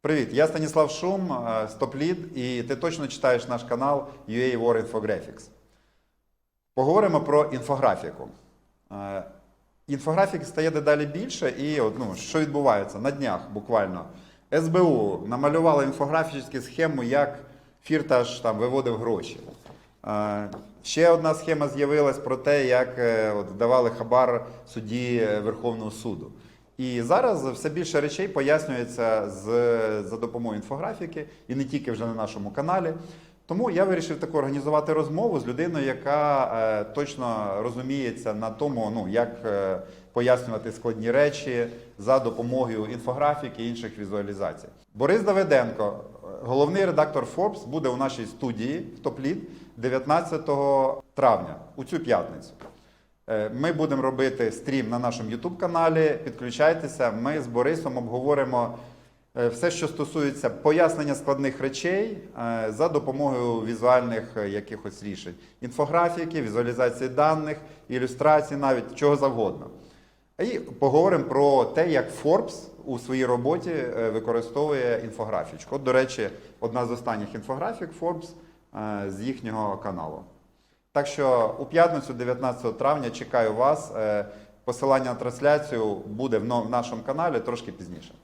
Привіт, я Станіслав Шум, е, стоп-лід, і ти точно читаєш наш канал UA War Infographics. Поговоримо про інфографіку. Е, Інфографік стає дедалі більше, і ну, що відбувається на днях буквально. СБУ намалювала інфографічну схему, як Фірташ там виводив гроші. Е, Ще одна схема з'явилась про те, як е, от, давали хабар судді е, Верховного суду. І зараз все більше речей пояснюється з, за допомогою інфографіки, і не тільки вже на нашому каналі. Тому я вирішив таку організувати розмову з людиною, яка е, точно розуміється на тому, ну як е, пояснювати складні речі за допомогою інфографіки і інших візуалізацій. Борис Давиденко, е, головний редактор Forbes, буде у нашій студії в топ-лід 19 травня у цю п'ятницю. Е, Ми будемо робити стрім на нашому YouTube каналі. Підключайтеся. Ми з Борисом обговоримо е, все, що стосується пояснення складних речей е, за допомогою візуальних якихось рішень: інфографіки, візуалізації даних, ілюстрацій, навіть чого завгодно. І поговоримо про те, як Forbes у своїй роботі використовує інфографічку. От, до речі, одна з останніх інфографік Forbes з їхнього каналу. Так що у п'ятницю, 19 травня, чекаю вас. Е, Посилання на трансляцію буде в нашому каналі трошки пізніше.